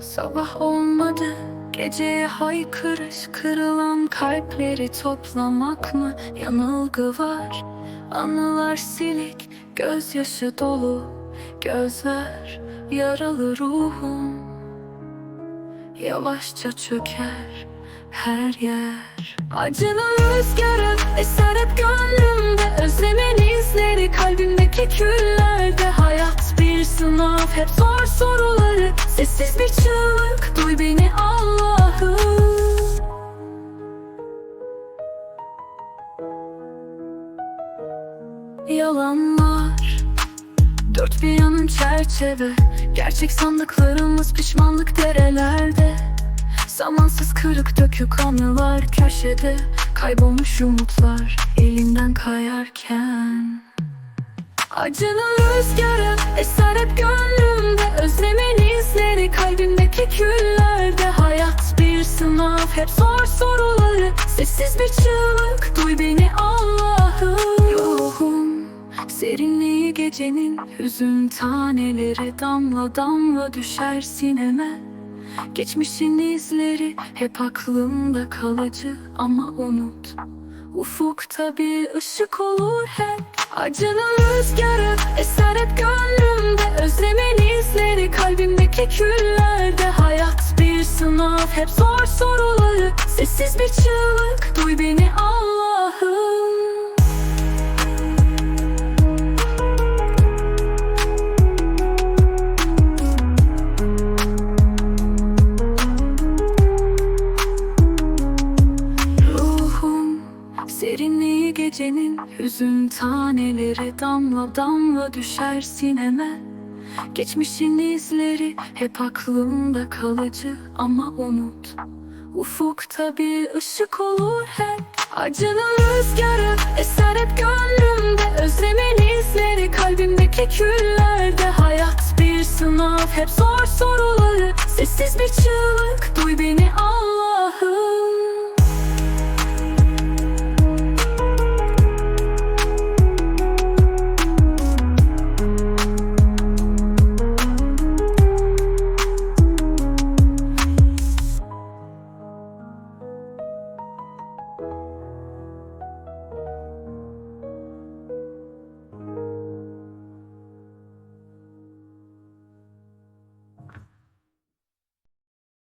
Sabah olmadı Geceye haykırış Kırılan kalpleri toplamak mı? Yanılgı var Anılar silik Gözyaşı dolu Gözler Yaralı ruhum. Yavaşça çöker her yer. Acının rüzgarı eser hep gönlümde Özlemin izleri kalbimdeki bir sınav hep zor soruları Sessiz bir çığlık. Duy beni Allah'ım. Yalanlar. Dört bir yanın çerçeve. Gerçek sandıklarımız pişmanlık derelerde. Zamansız kırık dökük anılar köşede. Kaybolmuş umutlar elimden kayarken Acının rüzgarı eser hep gönlümde. Özlemin izleri kalbimdeki küllerde. Hayat bir sınav hep zor soruları. Sessiz bir çığlık duy beni Allah'ım. Ruhum serinliği gecenin Hüzün taneleri. Damla damla düşer sineme. Geçmişin izleri hep aklımda kalıcı ama unut Ufukta bir ışık olur hep. Acının rüzgarı eser hep gönlümde. Özlemin izleri kalbimdeki küllerde. Hayat bir sınav hep zor soruları. Sessiz bir çığlık duy beni Allah'ım gecenin Hüzün taneleri damla damla düşer sineme. Geçmişin izleri hep aklımda kalıcı ama unut Ufukta bir ışık olur hep. Acının rüzgarı eser hep gönlümde. Özlemin izleri kalbimdeki küllerde. Hayat bir sınav hep zor soruları. Sessiz bir çığlık duy beni Allah'ım